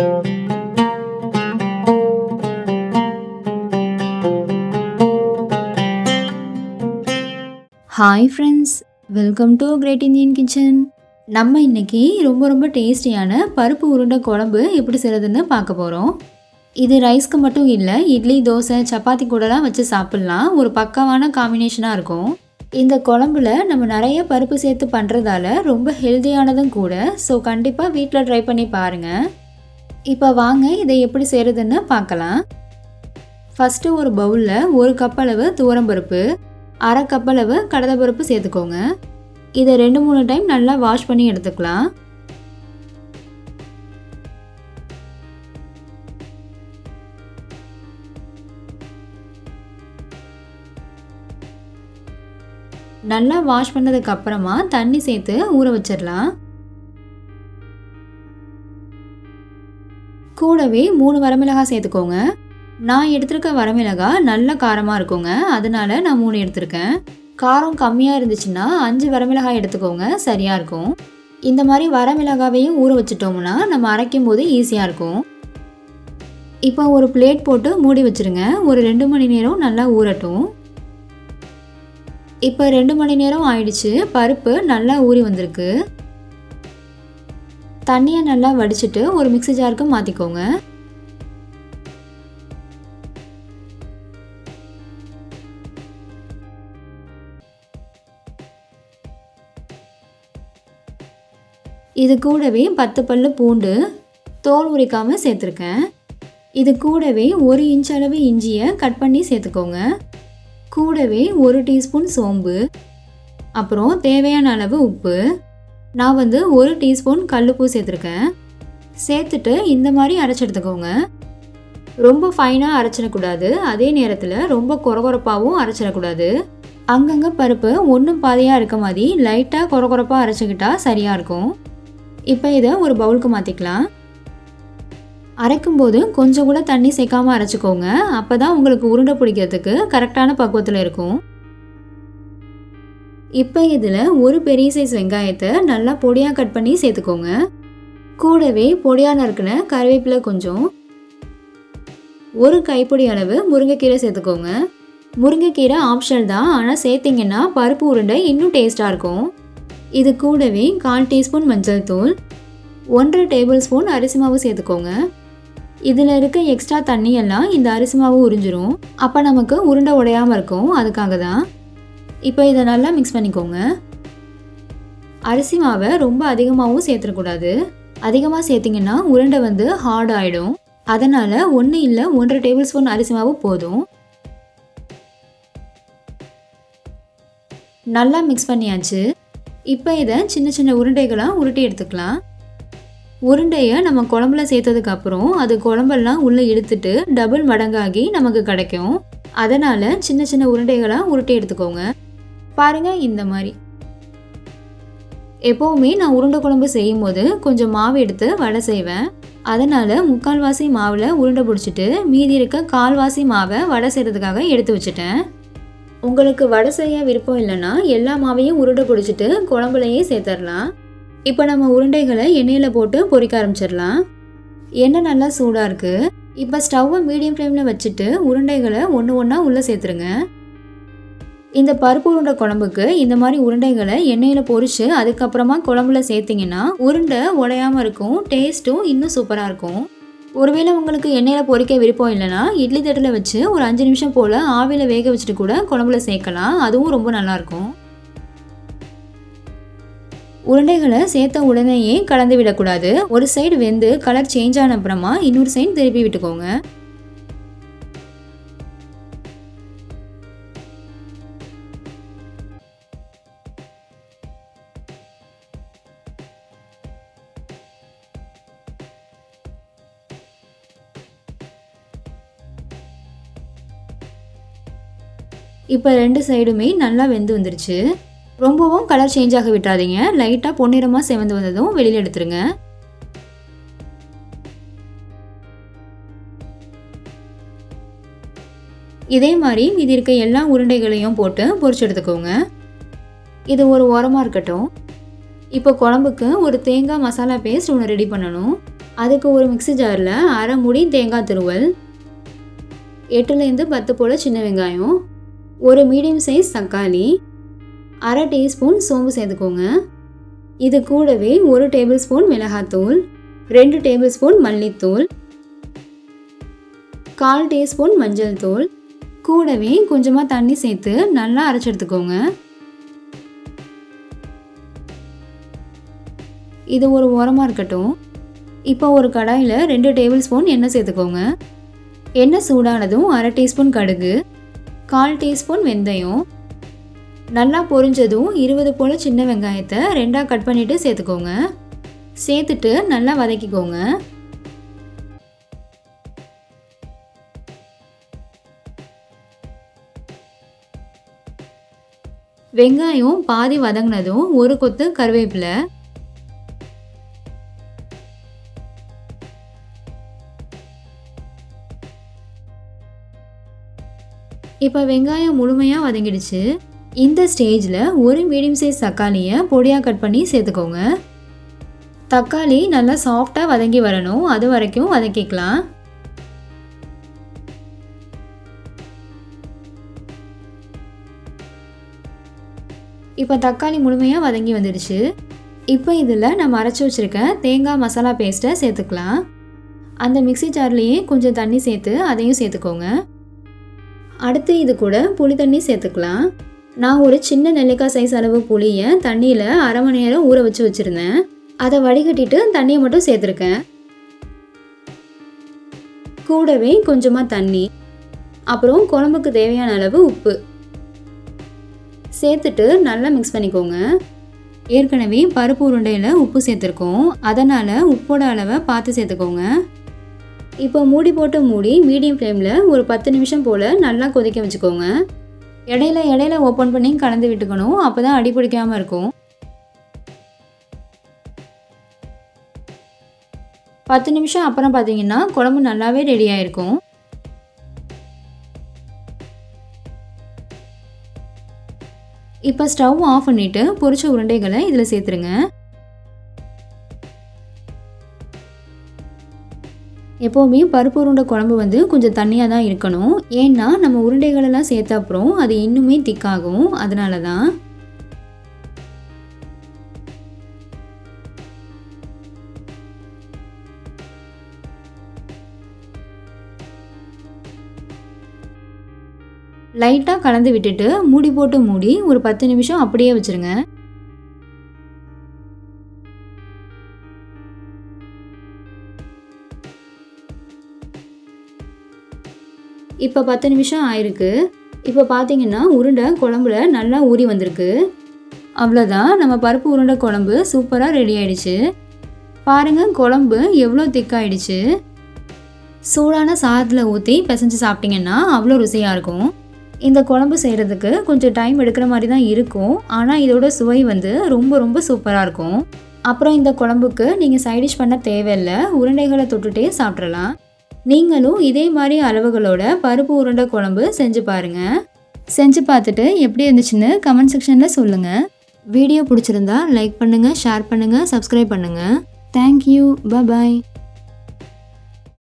Hi friends welcome to great Indian kitchen நம்ம இன்னைக்கு ரொம்ப ரொம்ப டேஸ்டியான பருப்பு உருண்டை குழம்பு எப்படி செய்கிறதுன்னு பார்க்க போகிறோம் இது ரைஸ்க்கு மட்டும் இல்லை இட்லி தோசை சப்பாத்தி கூடலாம் வச்சு சாப்பிட்லாம். ஒரு பக்காவான காம்பினேஷனாக இருக்கும். இந்த குழம்புல நம்ம நிறைய பருப்பு சேர்த்து பண்ணுறதால ரொம்ப ஹெல்த்தியானதும் கூட. ஸோ கண்டிப்பாக வீட்டில் ட்ரை பண்ணி பாருங்கள் இப்போ வாங்க இதை எப்படி செய்கிறதுன்னு பார்க்கலாம். ஃபஸ்ட்டு ஒரு பவுலில் ஒரு கப் அளவு துவரம்பருப்பு அரை கப் அளவு கடலைப்பருப்பு சேர்த்துக்கோங்க. இதை ரெண்டு மூணு டைம் நல்லா வாஷ் பண்ணி எடுத்துக்கலாம். நல்லா வாஷ் பண்ணதுக்கு அப்புறமா தண்ணி சேர்த்து ஊற வச்சிடலாம். கூடவே மூணு வரமிளகாய் சேர்த்துக்கோங்க. நான் எடுத்திருக்க வரமிளகா நல்ல காரமாக இருக்குங்க. அதனால நான் மூணு எடுத்திருக்கேன். காரம் கம்மியாக இருந்துச்சுன்னா அஞ்சு வரமிளகாய் எடுத்துக்கோங்க. சரியாக இருக்கும். இந்த மாதிரி வரமிளகாவையும் ஊற வச்சுட்டோம்னா நம்ம அரைக்கும் போது ஈஸியாக இருக்கும். இப்போ ஒரு பிளேட் போட்டு மூடி வச்சுருங்க. ஒரு ரெண்டு மணி நேரம் நல்லா ஊறட்டும். இப்போ ரெண்டு மணி நேரம் ஆயிடுச்சு. பருப்பு நல்லா ஊறி வந்திருக்கு. தண்ணியை நல்லா வடிச்சிட்டு ஒரு மிக்ஸி ஜாருக்கு மாற்றிக்கோங்க இது கூடவே பத்து பல்லு பூண்டு தோல் உரிக்காமல் சேர்த்துருக்கேன். இது கூடவே ஒரு இன்ச் அளவு இஞ்சியை கட் பண்ணி சேர்த்துக்கோங்க. கூடவே ஒரு டீஸ்பூன் சோம்பு அப்புறம் தேவையான அளவு உப்பு நான் வந்து ஒரு டீஸ்பூன் கல்லுப்பூ சேர்த்துருக்கேன். சேர்த்துட்டு இந்த மாதிரி அரைச்சி எடுத்துக்கோங்க. ரொம்ப ஃபைனாக அரைச்சிடக்கூடாது. அதே நேரத்தில் ரொம்ப குறகுறப்பாகவும் அரைச்சிடக்கூடாது. அங்கங்கே பருப்பு ஒன்றும் பாதையாக இருக்க மாதிரி லைட்டாக குறகுறப்பாக அரைச்சிக்கிட்டா சரியாக இருக்கும். இப்போ இதை ஒரு பவுலுக்கு மாற்றிக்கலாம் அரைக்கும்போது கொஞ்சம் கூட தண்ணி சேர்க்காமல் அரைச்சிக்கோங்க. அப்போ தான் உங்களுக்கு உருண்டை பிடிக்கிறதுக்கு கரெக்டான பக்குவத்தில் இருக்கும். இப்போ இதில் ஒரு பெரிய சைஸ் வெங்காயத்தை நல்லா பொடியாக கட் பண்ணி சேர்த்துக்கோங்க. கூடவே பொடியாக நறுக்கின கருவேப்பிலை கொஞ்சம். ஒரு கைப்பொடி அளவு முருங்கைக்கீரை சேர்த்துக்கோங்க. முருங்கைக்கீரை ஆப்ஷனல் தான் ஆனால் சேர்த்திங்கன்னா பருப்பு உருண்டை இன்னும் டேஸ்ட்டாக இருக்கும். இது கூடவே கால் டீஸ்பூன் மஞ்சள் தூள் ஒன்றரை டேபிள் ஸ்பூன் அரிசி மாவு சேர்த்துக்கோங்க. இதில் இருக்க எக்ஸ்ட்ரா தண்ணியெல்லாம் இந்த அரிசி மாவு உறிஞ்சிரும். அப்போ நமக்கு உருண்டை உடையாமல் இருக்கும் அதுக்காக தான். இப்போ இதை நல்லா மிக்ஸ் பண்ணிக்கோங்க. அரிசி மாவை ரொம்ப அதிகமாகவும் சேர்த்துடக்கூடாது. அதிகமாக சேர்த்திங்கன்னா உருண்டை வந்து ஹார்ட் ஆகிடும் அதனால் ஒன்று இல்லை ஒன்றரை டேபிள் ஸ்பூன் அரிசி மாவு போதும். நல்லா மிக்ஸ் பண்ணியாச்சு. இப்போ இதை சின்ன சின்ன உருண்டைகளாக உருட்டி எடுத்துக்கலாம். உருண்டையை நம்ம குழம்புல சேர்த்ததுக்கப்புறம் அது குழம்பெல்லாம் உள்ளே இழுத்துட்டு டபுள் மடங்காகி நமக்கு கிடைக்கும். அதனால் சின்ன சின்ன உருண்டைகளாக உருட்டி எடுத்துக்கோங்க. பாருங்க இந்த மாதிரி. எப்போவுமே நான் உருண்டை குழம்பு செய்யும் போது கொஞ்சம் மாவு எடுத்து வடை செய்வேன். அதனால் முக்கால்வாசி மாவில் உருண்டை பிடிச்சிட்டு மீதி இருக்க கால்வாசி மாவை வடை செய்கிறதுக்காக எடுத்து வச்சுட்டேன். உங்களுக்கு வடை செய்ய விருப்பம் இல்லைன்னா எல்லா மாவையும் உருண்டை பிடிச்சிட்டு குழம்புலையே சேர்த்துடலாம். இப்போ நம்ம உருண்டைகளை எண்ணெயில் போட்டு பொரிக்க ஆரம்பிச்சிடலாம். எண்ணெய் நல்லா சூடாக இருக்குது இப்போ ஸ்டவ்வை மீடியம் ஃப்ளேமில் வச்சுட்டு உருண்டைகளை ஒன்று ஒன்றா உள்ளே சேர்த்துருங்க. இந்த பருப்பு உருண்டை குழம்புக்கு இந்த மாதிரி உருண்டைகளை எண்ணெயில் பொறிச்சு அதுக்கப்புறமா குழம்புல சேர்த்திங்கன்னா உருண்டை உடையாமல் இருக்கும் டேஸ்ட்டும் இன்னும் சூப்பராக இருக்கும். ஒருவேளை உங்களுக்கு எண்ணெயில் பொறிக்க விருப்பம் இல்லைன்னா இட்லி தட்டில் வச்சு ஒரு அஞ்சு நிமிஷம் போல் ஆவியில் வேக வச்சுட்டு கூட குழம்புல சேர்க்கலாம் அதுவும் ரொம்ப நல்லாயிருக்கும் உருண்டைகளை சேர்த்த உடனேயே கலந்து விடக்கூடாது. ஒரு சைடு வெந்து கலர் சேஞ்ச் ஆன அப்புறமா இன்னொரு சைடு திருப்பி விட்டுக்கோங்க. இப்போ ரெண்டு சைடுமே நல்லா வெந்து வந்துருச்சு. ரொம்பவும் கலர் சேஞ்ச் ஆக விட்டுறாதீங்க லைட்டாக பொன்னிறமாக செவந்து வந்ததும் வெளியில் எடுத்துருங்க. இதே மாதிரி மீதி இருக்க எல்லா உருண்டைகளையும் போட்டு பொறிச்சு எடுத்துக்கோங்க. இது ஒரு ஓரமாக இருக்கட்டும். இப்போ குழம்புக்கு ஒரு தேங்காய் மசாலா பேஸ்ட் ஒன்று ரெடி பண்ணணும். அதுக்கு ஒரு மிக்ஸி ஜாரில் அரை முடி தேங்காய் துருவல் எட்டுலேருந்து பத்து போல் சின்ன வெங்காயம் ஒரு மீடியம் சைஸ் தக்காளி அரை டீஸ்பூன் சோம்பு சேர்த்துக்கோங்க. இது கூடவே ஒரு டேபிள் ஸ்பூன் மிளகாத்தூள் ரெண்டு டேபிள் ஸ்பூன் மல்லித்தூள் கால் டீஸ்பூன் மஞ்சள் தூள் கூடவே கொஞ்சமாக தண்ணி சேர்த்து நல்லா அரைச்சி எடுத்துக்கோங்க இது ஒரு உரமாக இருக்கட்டும். இப்போ ஒரு கடாயில் ரெண்டு டேபிள் ஸ்பூன் எண்ணெய் சேர்த்துக்கோங்க. எண்ணெய் சூடானதும் அரை டீஸ்பூன் கடுகு கால் டீஸ்பூன் வெந்தயம் நல்லா பொரிஞ்சதும் இருபது போல் சின்ன வெங்காயத்தை ரெண்டாக கட் பண்ணிவிட்டு சேர்த்துக்கோங்க. சேர்த்துட்டு நல்லா வதக்கிக்கோங்க. வெங்காயம் பாதி வதங்கினதும் ஒரு கொத்து கருவேப்பிலை இப்போ வெங்காயம் முழுமையாக வதங்கிடுச்சு. இந்த ஸ்டேஜில் ஒரு மீடியம் சைஸ் தக்காளியை பொடியாக கட் பண்ணி சேர்த்துக்கோங்க. தக்காளி நல்லா சாஃப்டாக வதங்கி வரணும். அது வரைக்கும் வதக்கிக்கலாம். இப்போ தக்காளி முழுமையாக வதங்கி வந்துடுச்சு. இப்போ இதில் நம்ம அரைச்சி வச்சுருக்க தேங்காய் மசாலா பேஸ்ட்டை சேர்த்துக்கலாம். அந்த மிக்சி ஜார்லேயே கொஞ்சம் தண்ணி சேர்த்து அதையும் சேர்த்துக்கோங்க. அடுத்து இது கூட புளி தண்ணி சேர்த்துக்கலாம். நான் ஒரு சின்ன நெல்லிக்காய் சைஸ் அளவு புளியை தண்ணியில் அரை மணி நேரம் ஊற வச்சு வச்சுருந்தேன். அதை வடிகட்டிட்டு தண்ணியை மட்டும் சேர்த்துருக்கேன். கூடவே கொஞ்சமாக தண்ணி அப்புறம் குழம்புக்கு தேவையான அளவு உப்பு. சேர்த்துட்டு நல்லா மிக்ஸ் பண்ணிக்கோங்க. ஏற்கனவே பருப்பு உருண்டையில் உப்பு சேர்த்துருக்கோம். அதனால் உப்போட அளவை பார்த்து சேர்த்துக்கோங்க. இப்போ மூடி போட்டு மூடி மீடியம் ஃப்ளேமில் ஒரு பத்து நிமிஷம் போல் நல்லா கொதிக்க வச்சுக்கோங்க. இடையில இடையில ஓப்பன் பண்ணி கலந்து விட்டுக்கணும். அப்போ தான் அடி பிடிக்காமல் இருக்கும். பத்து நிமிஷம் அப்புறம் பார்த்தீங்கன்னா குழம்பு நல்லாவே ரெடி ஆயிருக்கும். இப்போ ஸ்டவ் ஆஃப் பண்ணிவிட்டு பொரிச்ச உருண்டைகளை இதில் சேர்த்துருங்க. எப்போவுமே பருப்பு உருண்டை குழம்பு வந்து கொஞ்சம் தண்ணியாக தான் இருக்கணும். ஏன்னா நம்ம உருண்டைகளெல்லாம் சேர்த்த அப்புறம் அது இன்னுமே திக்காகும் அதனால தான். லைட்டாக கலந்து விட்டுட்டு மூடி போட்டு மூடி ஒரு பத்து நிமிஷம் அப்படியே வச்சுருங்க. இப்போ பத்து நிமிஷம் ஆயிருக்கு. இப்போ பார்த்தீங்கன்னா உருண்டை குழம்புல நல்லா ஊறி வந்திருக்கு. அவ்வளோதான் நம்ம பருப்பு உருண்டை குழம்பு சூப்பராக ரெடி ஆயிடுச்சு. பாருங்கள் குழம்பு எவ்வளோ திக்காயிடுச்சு சூடான சாதத்தில் ஊற்றி பிசைஞ்சு சாப்பிட்டிங்கன்னா அவ்வளோ ருசியாக இருக்கும். இந்த குழம்பு செய்கிறதுக்கு கொஞ்சம் டைம் எடுக்கிற மாதிரி தான் இருக்கும். ஆனால் இதோட சுவை வந்து ரொம்ப ரொம்ப சூப்பராக இருக்கும். அப்புறம் இந்த குழம்புக்கு நீங்கள் சைடிஷ் பண்ண தேவையில்லை. உருண்டைகளை தொட்டுட்டே சாப்பிட்றலாம் நீங்களும் இதே மாதிரி அளவுகளோட பருப்பு உருண்டை குழம்பு செஞ்சு பாருங்கள் செஞ்சு பார்த்துட்டு எப்படி இருந்துச்சுன்னு கமெண்ட் செக்ஷனில் சொல்லுங்கள் வீடியோ பிடிச்சிருந்தா லைக் பண்ணுங்கள் ஷேர் பண்ணுங்கள் சப்ஸ்கிரைப் பண்ணுங்கள் தேங்க்யூ பாய்